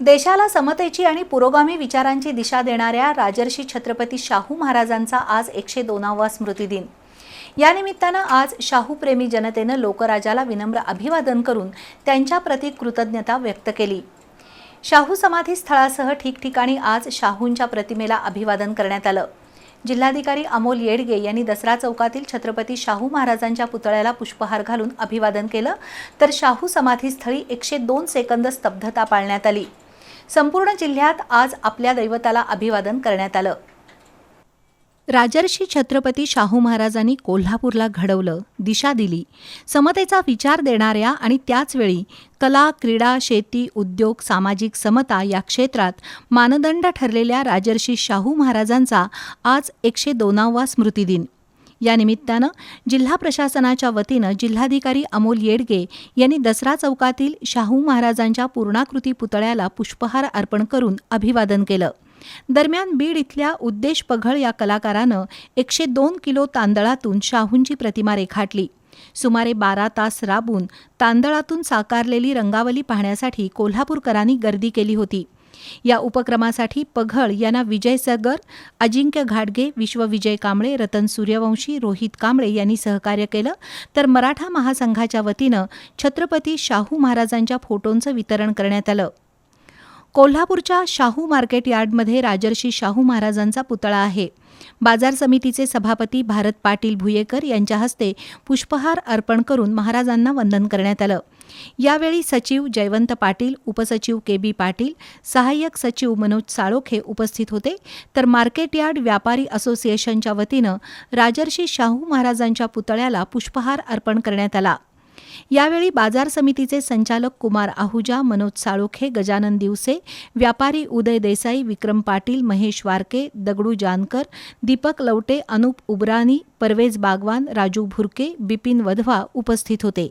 देशाला समतेची आणि पुरोगामी विचारांची दिशा देणाऱ्या राजर्षी छत्रपती शाहू महाराजांचा आज एकशे दोनावा स्मृतिदिन यानिमित्तानं आज शाहूप्रेमी जनतेनं लोकराजाला विनम्र अभिवादन करून त्यांच्या प्रती कृतज्ञता व्यक्त केली. शाहू समाधी स्थळासह ठिकठिकाणी आज शाहूंच्या प्रतिमेला अभिवादन करण्यात आलं. जिल्हाधिकारी अमोल येडगे यांनी दसरा चौकातील छत्रपती शाहू महाराजांच्या पुतळ्याला पुष्पहार घालून अभिवादन केलं तर शाहू समाधीस्थळी एकशे दोन सेकंद स्तब्धता पाळण्यात आली. संपूर्ण जिल्ह्यात आज आपल्या दैवताला अभिवादन करण्यात आलं. राजर्षी छत्रपती शाहू महाराजांनी कोल्हापूरला घडवलं दिशा दिली. समतेचा विचार देणाऱ्या आणि त्याचवेळी कला क्रीडा शेती उद्योग सामाजिक समता या क्षेत्रात मानदंड ठरलेल्या राजर्षी शाहू महाराजांचा आज एकशे दोनावा स्मृतिदिन. या निमित्तानं जिल्हा प्रशासनाच्या वतीनं जिल्हाधिकारी अमोल येडगे यांनी दसरा चौकातील शाहू महाराजांच्या पूर्णाकृती पुतळ्याला पुष्पहार अर्पण करून अभिवादन केलं. दरम्यान बीड इथल्या उद्देश पघळ या कलाकारानं एकशे दोन किलो तांदळातून शाहूंची प्रतिमा रेखाटली. सुमारे बारा तास राबून तांदळातून साकारलेली रंगावली पाहण्यासाठी कोल्हापूरकरांनी गर्दी केली होती. या उपक्रमासाठी पघळ यांना विजय सगर अजिंक्य घाटगे विश्वविजय कांबळे रतन सूर्यवंशी रोहित कांबळे यांनी सहकार्य केलं. तर मराठा महासंघाच्या वतीनं छत्रपती शाहू महाराजांच्या फोटोंचं वितरण करण्यात आलं. कोल्हापूरच्या शाहू मार्केट यार्डमध्ये राजर्षी शाहू महाराजांचा पुतळा आहे. बाजार समितीचे सभापती भारत पाटील भुयेकर यांच्या हस्ते पुष्पहार अर्पण करून महाराजांना वंदन करण्यात आलं. यावेळी सचिव जयवंत पाटील उपसचिव के बी पाटील सहाय्यक सचिव मनोज साळोखे उपस्थित होते. तर मार्केट यार्ड व्यापारी असोसिएशनच्या वतीनं राजर्षी शाहू महाराजांच्या पुतळ्याला पुष्पहार अर्पण करण्यात आला. यावेळी बाजार समितीचे संचालक कुमार आहुजा मनोज साळोखे गजानन दिवसे व्यापारी उदय देसाई विक्रम पाटील महेश वारके दगडू जानकर दीपक लवटे अनुप उबरानी परवेज बागवान राजू भुरके बिपिन वधवा उपस्थित होते.